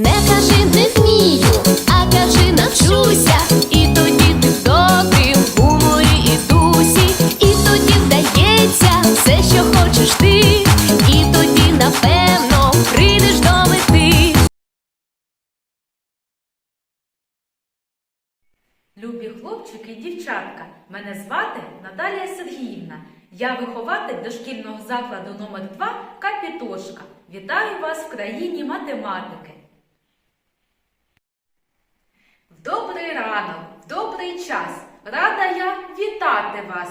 Не кажи не вмію, а кажи навчуся. І тоді ти в добрім гуморі і дусі, і тоді вдається все, що хочеш ти, і тоді напевно прийдеш до мети. Любі хлопчики і дівчатка, мене звати Наталія Сергіївна. Я вихователь дошкільного закладу номер 2 Капітошка. Вітаю вас в країні математики. В добрий ранок, добрий час. Рада я вітати вас.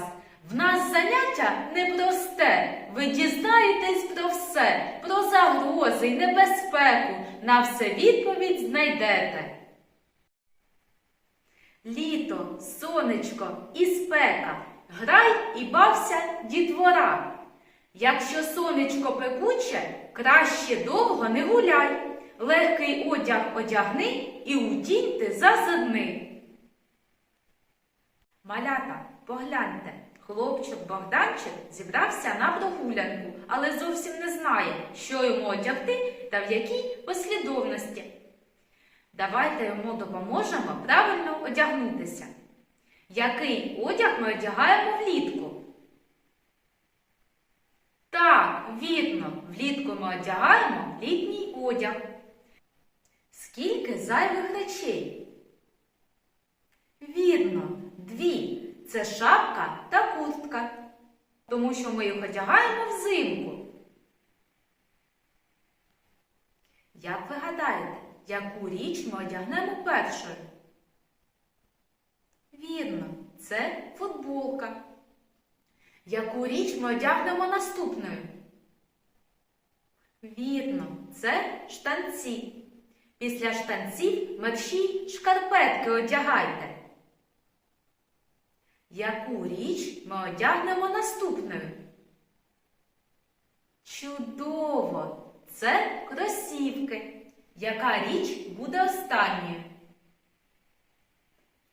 В нас заняття непросте. Ви дізнаєтесь про все, про загрози й небезпеку. На все відповідь знайдете. Літо, сонечко і спека, грай і бався дітвора. Якщо сонечко пекуче, краще довго не гуляй. Легкий одяг одягни і у тінь ти. Малята, погляньте, хлопчик Богданчик зібрався на прогулянку, але зовсім не знає, що йому одягти та в якій послідовності. Давайте йому допоможемо правильно одягнутися. Який одяг ми одягаємо влітку? Так, вірно, влітку ми одягаємо літній одяг. Скільки зайвих речей? Вірно, дві. Це шапка та куртка. Тому що ми їх одягаємо взимку. Як ви гадаєте, яку річ ми одягнемо першою? Вірно, це футболка. Яку річ ми одягнемо наступною? Вірно, це штанці. Після штанців мерщій шкарпетки одягайте. Яку річ ми одягнемо наступною? Чудово! Це кросівки. Яка річ буде останньою?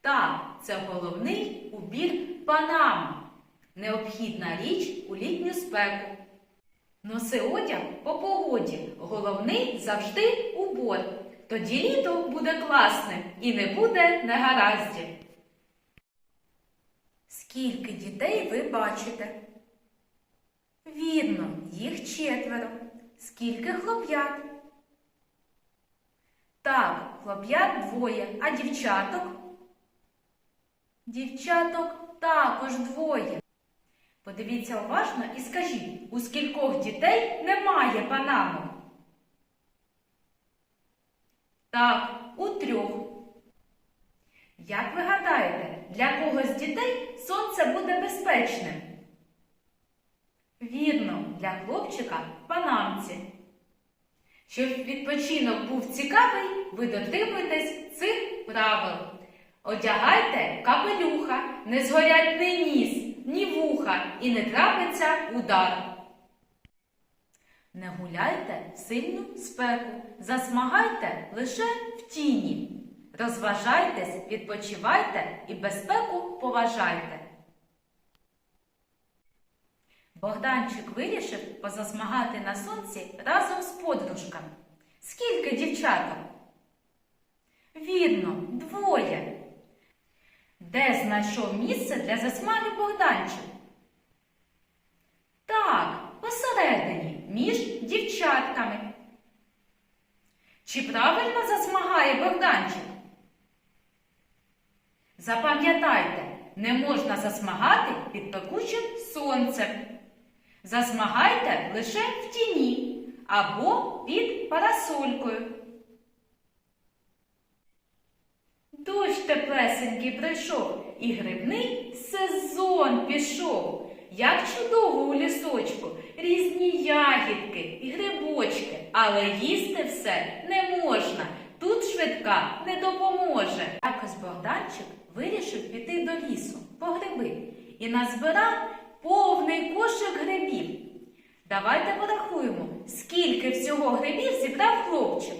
Так, це головний убір панама. Необхідна річ у літню спеку. Носи одяг по погоді. Головний завжди убор. Тоді літо буде класним і не буде негараздів. Скільки дітей ви бачите? Вірно, їх четверо. Скільки хлоп'ят? Так, хлоп'ят двоє, а дівчаток? Дівчаток також двоє. Подивіться уважно і скажіть, у скількох дітей немає панамок? Так, у трьох. Як ви гадаєте, для кого з дітей сонце буде безпечним? Вірно, для хлопчика в панамці. Щоб відпочинок був цікавий, ви дотримуєтесь цих правил. Одягайте капелюха, не згорять ні ніс, ні вуха і не трапиться удар. Не гуляйте в сильну спеку, засмагайте лише в тіні. Розважайтесь, відпочивайте і безпеку поважайте. Богданчик вирішив позасмагати на сонці разом з подружками. Скільки дівчаток? Вірно, двоє. Де знайшов місце для засмаги Богданчик? Так, посередині, між дівчатками. Чи правильно засмагає Богданчик? Запам'ятайте, не можна засмагати під пекучим сонцем. Засмагайте лише в тіні або під парасолькою. Дощ теплесенький прийшов, і грибний сезон пішов. Як чудово у лісочку, різні ягідки і грибочки, але їсти все не можна. Тут швидка не допоможе. Якось Богданчик вирішив піти до лісу по гриби і назбирав повний кошик грибів. Давайте порахуємо, скільки всього грибів зібрав хлопчик.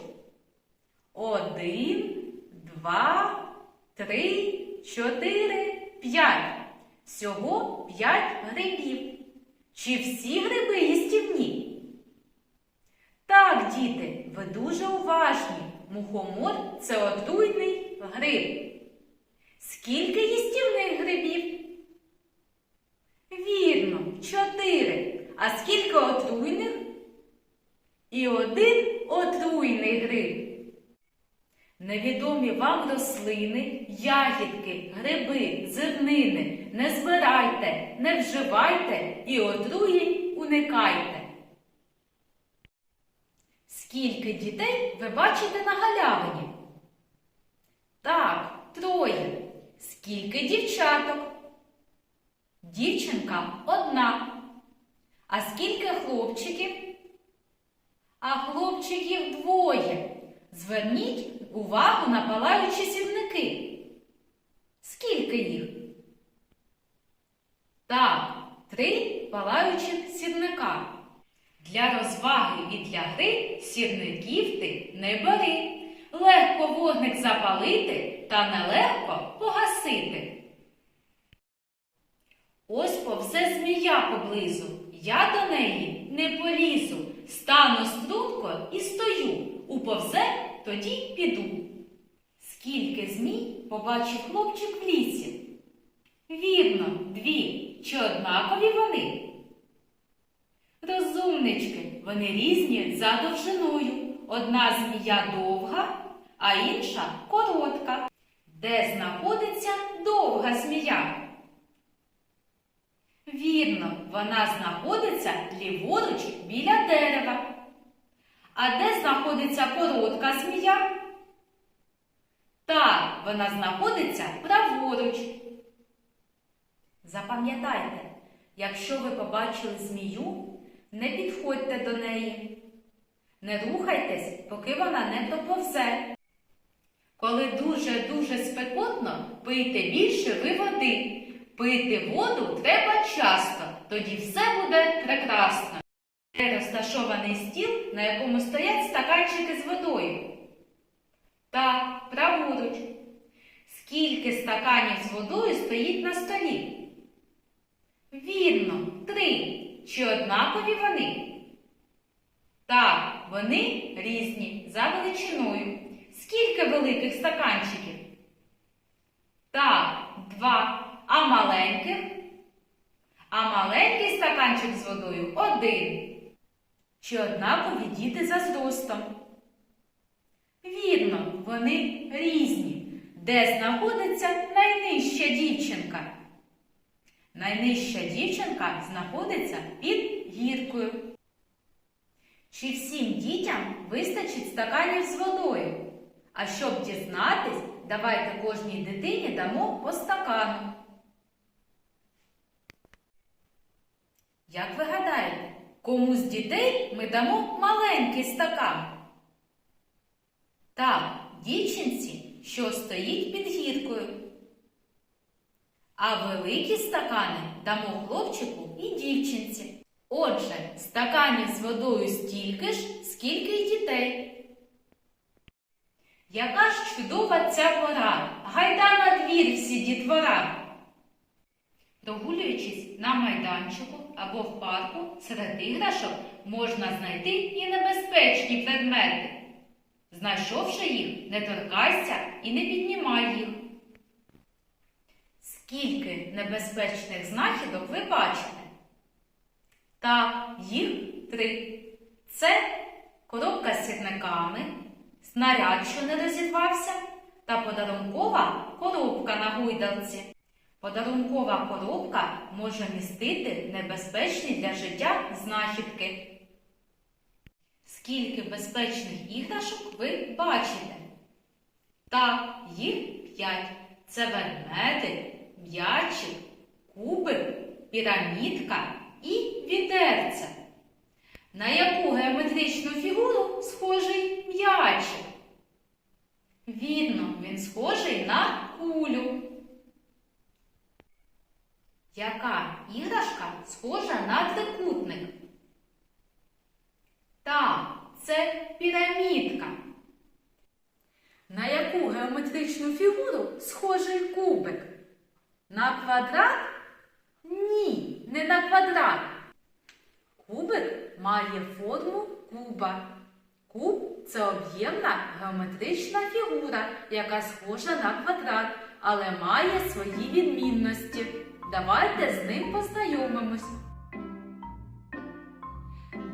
Один, два, три, чотири, п'ять. Всього п'ять грибів. Чи всі гриби їстівні? Так, діти, ви дуже уважні. Мухомор це отруйний гриб. Скільки їстівних грибів? Вірно, чотири. А скільки отруйних? І один отруйний гриб. Невідомі вам рослини, ягідки, гриби, зернини не збирайте, не вживайте і отруєнь уникайте. Скільки дітей ви бачите на галявині? Так, троє. Скільки дівчаток? Дівчинка одна. А скільки хлопчиків? А хлопчиків двоє. Зверніть увагу на палаючі сірники. Скільки їх? Так, три палаючих сірника. Для розваги і для гри сірників ти не бери. Легко вогник запалити та нелегко погасити. Ось повзе змія поблизу. Я до неї не полізу. Стану струнко і стою. Уповзе, тоді піду. Скільки змій побачив хлопчик в лісі? Вірно, дві. Чи однакові вони? Розумнички, вони різні за довжиною. Одна змія довга, а інша коротка. Де знаходиться довга змія? Вірно, вона знаходиться ліворуч біля дерева. А де знаходиться коротка змія? Так, вона знаходиться праворуч. Запам'ятайте, якщо ви побачили змію, не підходьте до неї. Не рухайтесь, поки вона не доповзе. Коли дуже-дуже спекотно, пийте більше ви води. Пити воду треба часто, тоді все буде прекрасно. Де розташований стіл, на якому стоять стаканчики з водою? Так, праворуч. Скільки стаканів з водою стоїть на столі? Вірно, три. Чи однакові вони? Так, вони різні за величиною. Скільки великих стаканчиків? Так, два. А маленьких? А маленький стаканчик з водою один. Чи однакові діти за зростом? Вірно, вони різні. Де знаходиться найнижча дівчинка? Найнижча дівчинка знаходиться під гіркою. Чи всім дітям вистачить стаканів з водою? А щоб дізнатись, давайте кожній дитині дамо по стакану. Як ви гадаєте, кому з дітей ми дамо маленький стакан? Так, дівчинці, що стоїть під гіркою. А великі стакани дамо хлопчику і дівчинці. Отже, стаканів з водою стільки ж, скільки й дітей. Яка ж чудова ця пора, гайда на двір всі дітвора. Прогулюючись на майданчику або в парку, серед іграшок можна знайти і небезпечні предмети. Знайшовши їх, не торкайся і не піднімай їх. Скільки небезпечних знахідок ви бачите? Так, їх три. Це коробка з сірниками, снаряд, що не розірвався, та подарункова коробка на гойдалці. Подарункова коробка може містити небезпечні для життя знахідки. Скільки безпечних іграшок ви бачите? Так, їх п'ять. Це ведмедик, м'ячик, кубик, пірамідка і відерце. На яку геометричну фігуру схожий м'ячик? Вірно, він схожий на кулю. Яка іграшка схожа на трикутник? Так, це пірамідка. На яку геометричну фігуру схожий кубик? На квадрат? Ні, не на квадрат. Кубик має форму куба. Куб це об'ємна геометрична фігура, яка схожа на квадрат, але має свої відмінності. Давайте з ним познайомимось.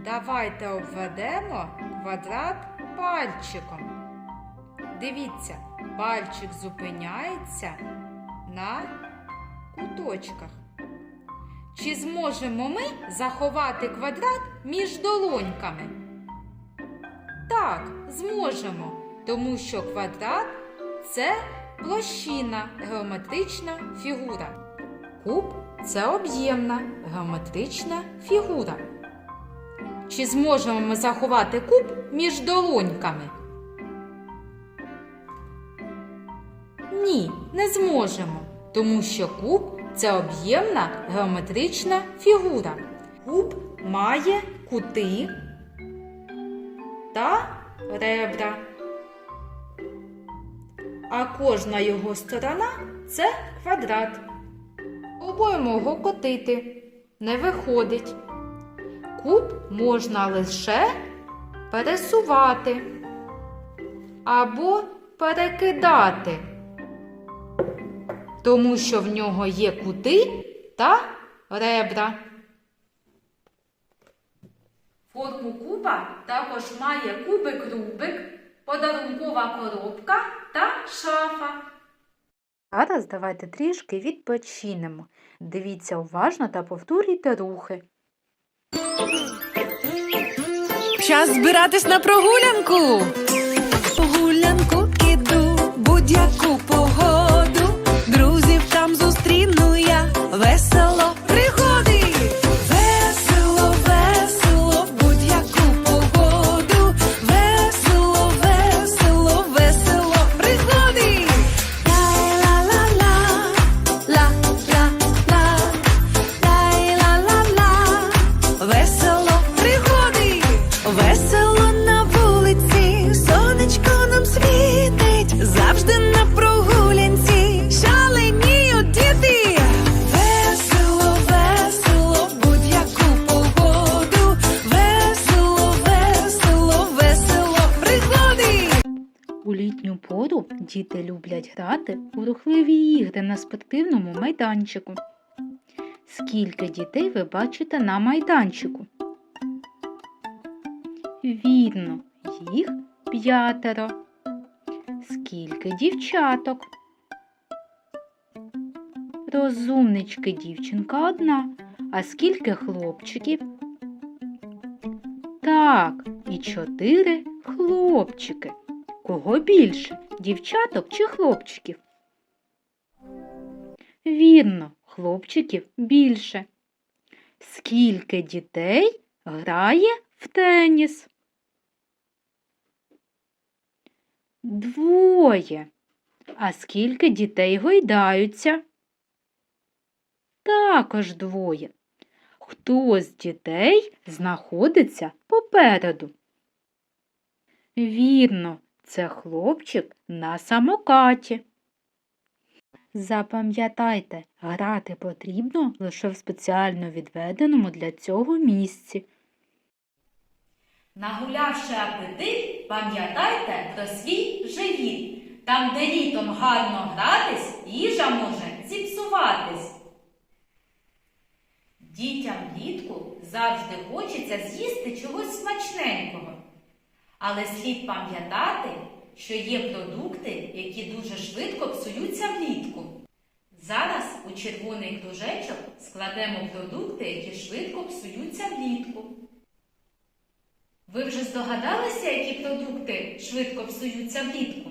Давайте обведемо квадрат пальчиком. Дивіться, пальчик зупиняється на куточках. Чи зможемо ми заховати квадрат між долоньками? Так, зможемо, тому що квадрат це площина, геометрична фігура. Куб це об'ємна геометрична фігура. Чи зможемо ми заховати куб між долоньками? Ні, не зможемо, тому що куб це об'ємна геометрична фігура. Куб має кути та ребра. А кожна його сторона це квадрат. Пробуємо його котити. Не виходить. Куб можна лише пересувати або перекидати, тому що в нього є кути та ребра. Форму куба також має кубик-рубик, подарункова коробка та шафа. Зараз давайте трішки відпочинемо. Дивіться уважно та повторюйте рухи. Час збиратись на прогулянку. Прогулянку іду, будь-яку погоду. Весело літню діти люблять грати у рухливі ігри на спортивному майданчику. Скільки дітей ви бачите на майданчику? Вірно, їх п'ятеро. Скільки дівчаток? Розумнички дівчинка одна. А скільки хлопчиків? Так, і чотири хлопчики. Кого більше, дівчаток чи хлопчиків? Вірно, хлопчиків більше. Скільки дітей грає в теніс? Двоє. А скільки дітей гойдаються? Також двоє. Хто з дітей знаходиться попереду? Вірно, це хлопчик на самокаті. Запам'ятайте, грати потрібно лише в спеціально відведеному для цього місці. Нагулявши апетит, пам'ятайте про свій живіт. Там, де літом гарно гратись, їжа може зіпсуватись. Дітям влітку завжди хочеться з'їсти чогось смачненького. Але слід пам'ятати, що є продукти, які дуже швидко псуються влітку. Зараз у червоний кружечок складемо продукти, які швидко псуються влітку. Ви вже здогадалися, які продукти швидко псуються влітку?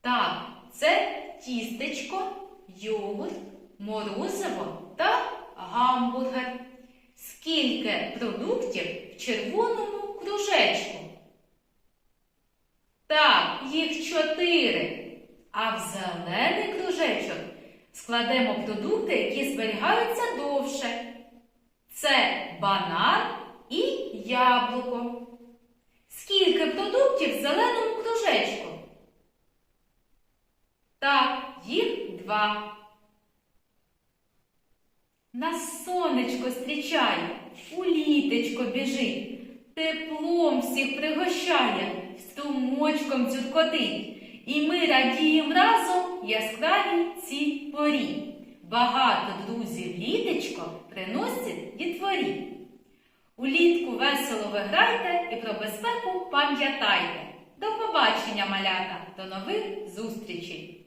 Так, це тістечко, йогурт, морозиво та гамбургер. Скільки продуктів в червоному кружечку? Так, їх чотири. А зелений кружечок складемо продукти, які зберігаються довше. Це банан і яблуко. Скільки продуктів в зеленому кружечку? Так, їх два. Нас сонечко зустрічає, у літечко біжить. теплом всіх пригощає, струмочком дзюркотить. І ми радіємо разом яскраві цій порі. Багато друзів літечко приносять дітворі. Улітку весело виграйте і про безпеку пам'ятайте. До побачення, малята, до нових зустрічей!